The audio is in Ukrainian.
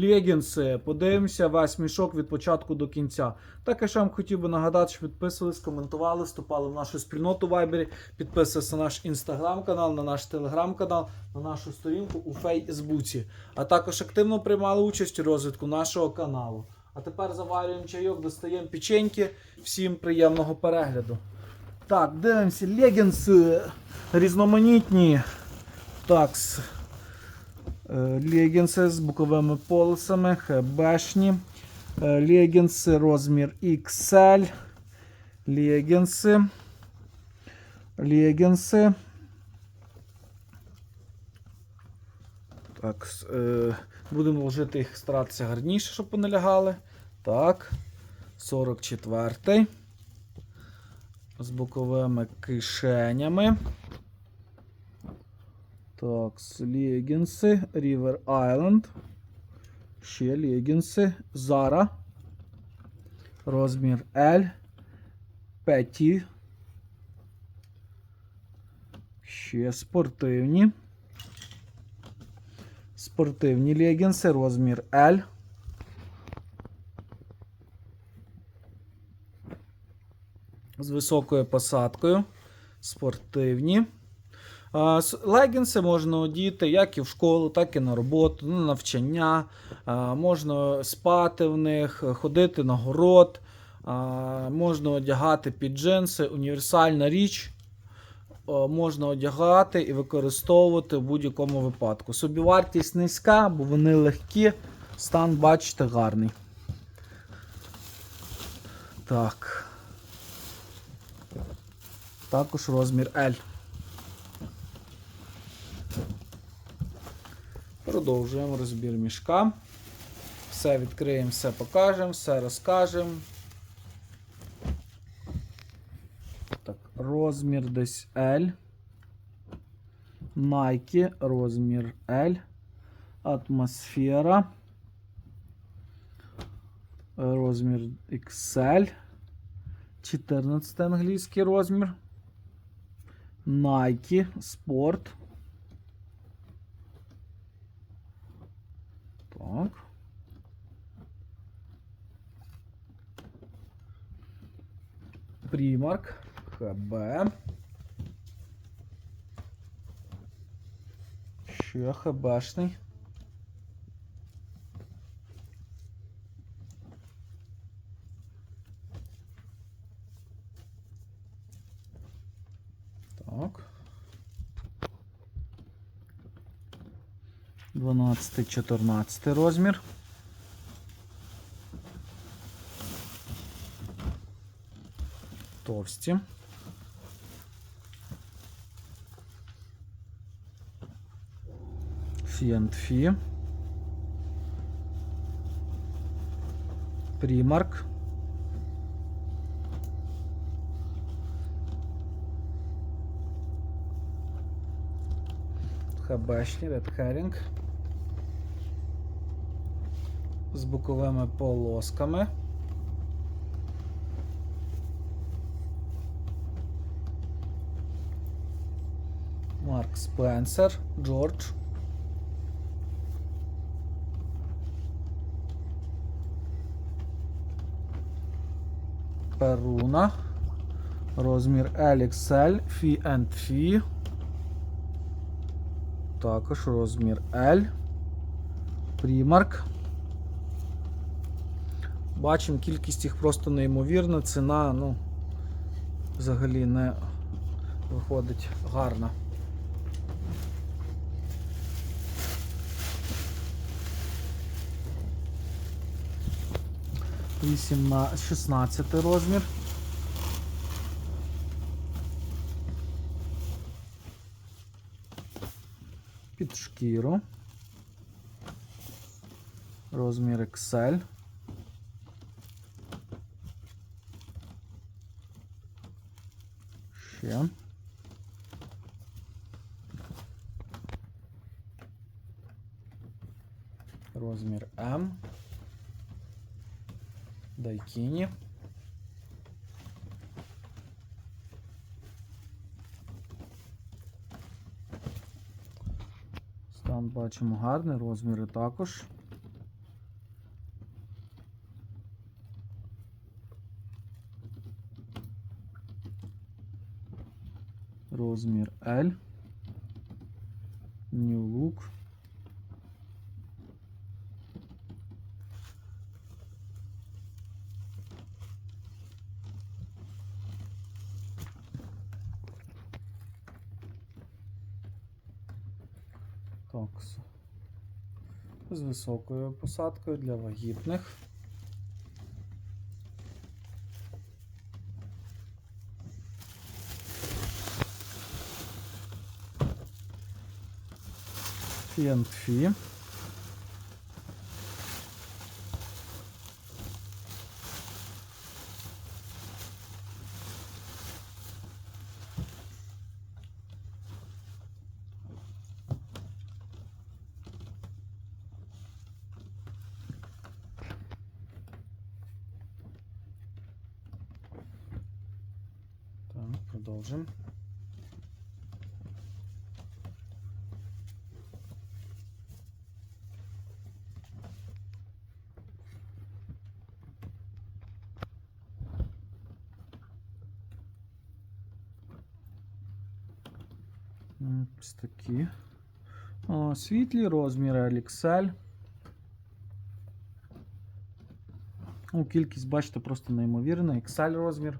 Легінси. Подивимося весь мішок від початку до кінця. Також я вам хотів би нагадати, що підписувались, коментували, вступали в нашу спільноту Вайбері, підписувалися на наш інстаграм-канал, на наш телеграм-канал, на нашу сторінку у Фейсбуці. А також активно приймали участь у розвитку нашого каналу. А тепер заварюємо чайок, достаємо печеньки. Всім приємного перегляду. Так, дивимося, легінси різноманітні. Такс. Е, Легінси з боковими полосами, хебешні. Е, Легінси розмір XL. Легінси. Легінси. Так, е, будемо вложити їх старатися гарніше, щоб вони лягали. Так. 44. З боковими кишенями. Так, легінси, River Island. Ще легінси. Zara. Розмір L. Петі. Ще спортивні. Спортивні легінси, розмір L. З високою посадкою. Спортивні. Легінси можна одіти як і в школу, так і на роботу, на навчання. Можна спати в них, ходити на город, можна одягати під джинси, універсальна річ. Можна одягати і використовувати в будь-якому випадку. Собівартість низька, бо вони легкі, стан, бачите, гарний. Так. Також розмір L. Продовжуємо розбір мішка. Все відкриємо, все покажемо, все розкажемо. Так, розмір десь L. Nike, розмір L. Атмосфера. Розмір XL. 14 англійський розмір. Nike Sport. Примарк. ХБ. Ще ХБшний. Так. 12-14 розмір. Товсті. Фі. Примарк. Хабешні, Red. З боковими полосками. Марк Спенсер, Джордж. Перуна. Розмір LXL, and Fee. Також розмір L. Примарк. Бачимо, кількість їх просто неймовірна. Ціна, ну, взагалі не виходить гарна. Вісім на 16 розмір. Під шкіру. Розмір XL. Ще. Розмір М. Дайкіні. Стан бачимо гарний, розміри також. Розмір L. New Look. Так. З високою посадкою для вагітних. Фі. Так, продовжимо. М, Ось такі. О, світлі розміри LXL. Ну, кількість, бачите, просто неймовірна. XL розмір.